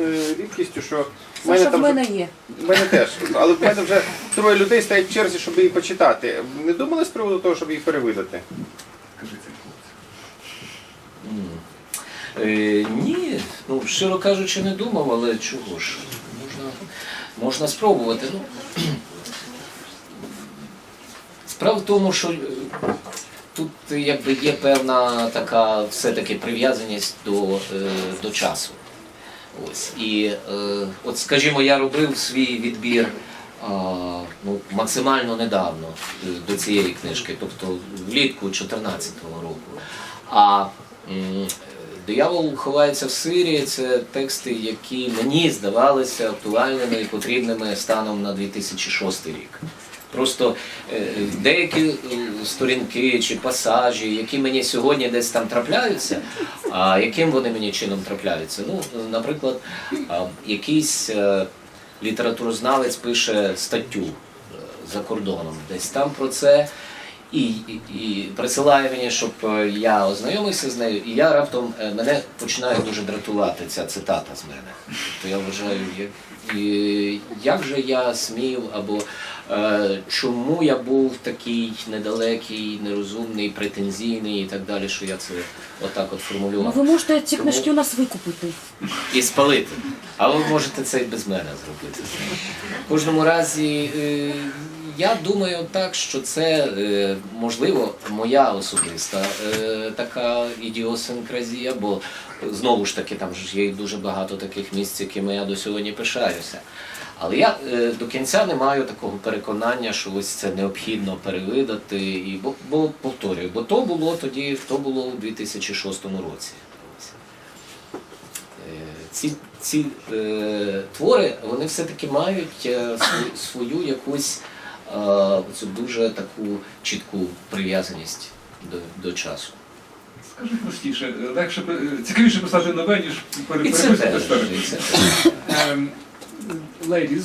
е, рідкістю, що в мене Саша, в там мене є. в мене теж, але в мене вже троє людей стоять в черзі, щоб її почитати. Не думали з приводу того, щоб її перевидати? Е, ні, ну щиро кажучи, не думав, але чого ж? Можна, можна спробувати. Ну, справа в тому, що е, тут якби є певна така все-таки прив'язаність до, е, до часу. Ось. І е, от, скажімо, я робив свій відбір а, ну, максимально недавно е, до цієї книжки, тобто влітку 2014 року. А м, Диявол ховається в Сирії це тексти, які мені здавалися актуальними і потрібними станом на 2006 рік. Просто е, деякі е, сторінки чи пасажі, які мені сьогодні десь там трапляються, а яким вони мені чином трапляються? Ну, наприклад, якийсь е, літературознавець пише статтю е, за кордоном, десь там про це. І, і, і присилає мені, щоб е, я ознайомився з нею, і я раптом е, мене починає дуже дратувати ця цитата з мене. То я вважаю, як, і, як же я смів, або е, чому я був такий недалекий, нерозумний, претензійний і так далі, що я це отак от Ну, формулював. ви можете ці Тому- книжки у нас викупити. І спалити. А ви можете це і без мене зробити. В кожному разі, е, я думаю так, що це е, можливо моя особиста е, така ідіосинкразія, бо знову ж таки там ж є дуже багато таких місць, якими я до сьогодні пишаюся. Але я е, до кінця не маю такого переконання, що ось це необхідно перевидати. І, бо, бо повторюю, бо то було тоді, то було у 2006 році. Ці, ці е, твори вони все-таки мають е, свою, свою якусь цю дуже таку чітку прив'язаність до, до часу. Скажи простіше, легше цікавіше писати нове, ніж переписувати старе. Ladies,